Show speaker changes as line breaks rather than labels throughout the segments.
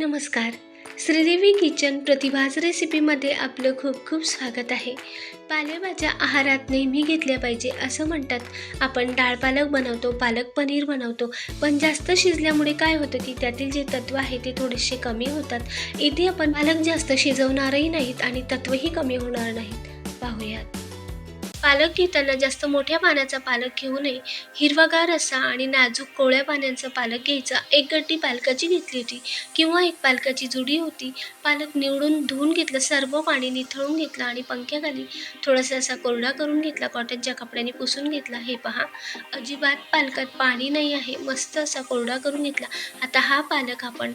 नमस्कार. श्रीदेवी किचन प्रतिभाज रेसिपीमध्ये आपलं खूप खूप स्वागत आहे. पालेभाज्या आहारात नेहमी घेतल्या पाहिजे असं म्हणतात. आपण डाळ पालक बनवतो पालक पनीर बनवतो पण जास्त शिजल्यामुळे काय होतं की त्यातील जे तत्व आहे ते थोडेसे कमी होतात. इथे आपण पालक जास्त शिजवणारही नाहीत आणि तत्वही कमी होणार नाहीत. पाहूयात. पालक घेताना जास्त मोठ्या पाण्याचा पालक घेऊ नये. हिरवागार असा आणि नाजूक कोवळ्या पाण्याचा पालक घ्यायचा. एक गड्डी पालकाची घेतली होती किंवा एक पालकाची जुडी होती. पालक निवडून धुवून घेतलं सर्व पाणी निथळून घेतलं आणि पंख्याखाली थोडासा असा कोरडा करून घेतला. कॉटनच्या कपड्याने पुसून घेतला. हे पहा अजिबात पालकात पाणी नाही आहे. मस्त असा कोरडा करून घेतला. आता हा पालक आपण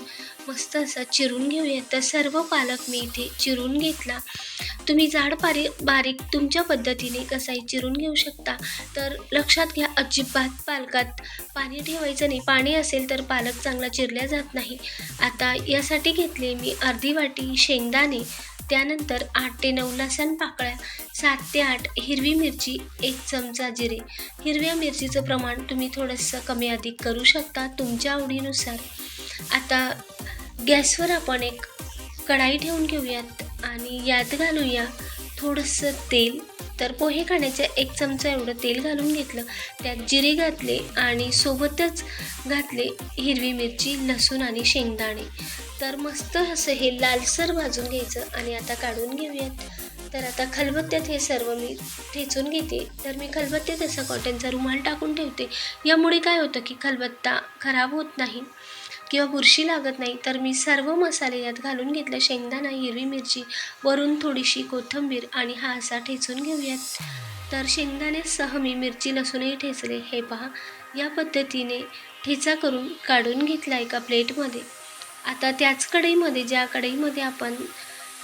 मस्त असा चिरून घेऊया. तर सर्व पालक मी इथे चिरून घेतला. तुम्ही जाड पारी बारीक तुमच्या पद्धतीने कसाही चिरून घेऊ शकता. तर लक्षात घ्या अजिबात पालकात पाणी ठेवायचं नाही. पाणी असेल तर पालक चांगला चिरल्या जात नाही. आता यासाठी घेतले मी अर्धी वाटी शेंगदाणे त्यानंतर आठ ते नऊ लसण पाकळ्या सात ते आठ हिरवी मिरची एक चमचा जिरे. हिरव्या मिरचीचं प्रमाण तुम्ही थोडंसं कमी अधिक करू शकता तुमच्या आवडीनुसार. आता गॅसवर आपण एक कढाई ठेवून घेऊयात आणि यात घालूया थोडंसं तेल. तर पोहे खाण्याचं एक चमचा एवढं तेल घालून घेतलं. त्यात जिरे घातले आणि सोबतच घातले हिरवी मिरची लसूण आणि शेंगदाणे. तर मस्त असं हे लालसर भाजून घ्यायचं आणि आता काढून घेऊयात. तर आता खलबत्त्यात हे सर्व मी ठेचून घेते. तर मी खलबत्त्यात असा कॉटनचा रुमाल टाकून ठेवते यामुळे काय होतं की खलबत्ता खराब होत नाही. किंवा बुरशी लागत नाही तर मी सर्व मसाले यात घालून घेतले. शेंगदाणा हिरवी मिरची वरून थोडीशी कोथिंबीर आणि हा असा ठेचून घेऊयात. तर शेंगदाण्यासह मी मिरची लसूणही ठेचले. हे पहा या पद्धतीने ठेचा करून काढून घेतला एका प्लेटमध्ये. आता त्याच कढईमध्ये ज्या कढईमध्ये आपण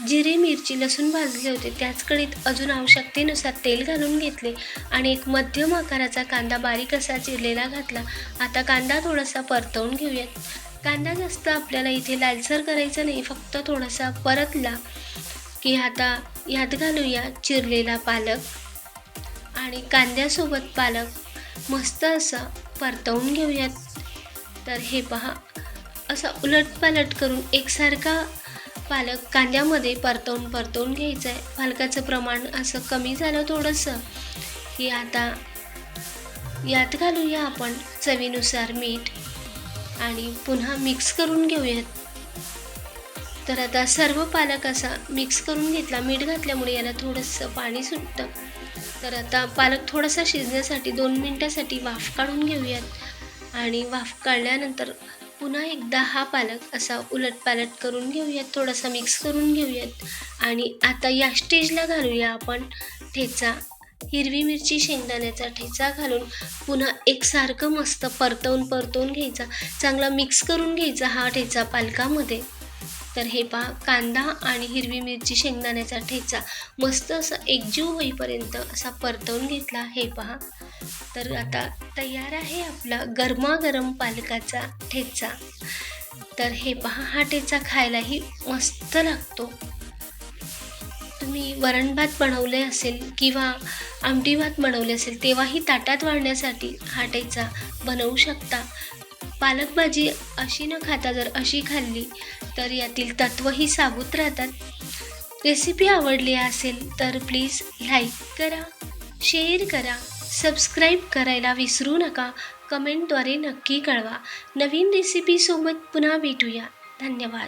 जिरे मिरची लसूण भाजले होते त्याच कढईत अजून आवश्यकतेनुसार तेल घालून घेतले आणि एक मध्यम आकाराचा कांदा बारीक असा चिरलेला घातला. आता कांदा थोडासा परतवून घेऊयात. कांदा जास्त आपल्याला इथे लालसर करायचा नाही फक्त थोडासा परतला की आता यात घालूया चिरलेला पालक आणि कांद्यासोबत पालक मस्त असं परतवून घेऊयात. तर हे पहा असा उलटपालट करून एकसारखा पालक कांद्यामध्ये परतवून परतवून घ्यायचं आहे पालकाचं प्रमाण असं कमी झालं थोडंसं की आता यात घालूया आपण चवीनुसार मीठ. आणि पुन्हा मिक्स करून घेऊयात. तर आता सर्व पालक असा मिक्स करून घेतला. मीठ घातल्यामुळे याला थोडंसं पाणी सुटतं. तर आता पालक थोडासा शिजण्यासाठी दोन मिनटासाठी वाफ काढून घेऊयात. आणि वाफ काढल्यानंतर पुन्हा एकदा हा पालक असा उलटपालट करून घेऊयात. थोडासा मिक्स करून घेऊयात. आणि आता या स्टेजला घालूया आपण ठेचा. हिरवी मिरची शेंगदाण्याचा ठेचा घालून पुन्हा एकसारखं मस्त परतवून परतवून घ्यायचा. चांगला मिक्स करून घ्यायचा हा ठेचा पालकामध्ये. तर हे पहा कांदा आणि हिरवी मिरची शेंगदाण्याचा ठेचा मस्त असं एकजीव होईपर्यंत असा परतवून घेतला. हे पहा. तर आता तयार आहे आपला गरमागरम पालकाचा ठेचा. तर हे पहा हा ठेचा खायलाही मस्त लागतो. तुम्ही वरण भात बनवले असेल किंवा आमटी भात बनवले असेल तेव्हाही ताटात वाढण्यासाठी हाटेचा बनवू शकता. पालक भाजी अशी न खाता जर अशी खाल्ली तर यातील तत्वही साबूत राहतात. रेसिपी आवडली असेल तर प्लीज लाईक करा शेअर करा सबस्क्राईब करायला विसरू नका. कमेंटद्वारे नक्की कळवा. नवीन रेसिपीसोबत पुन्हा भेटूया. धन्यवाद.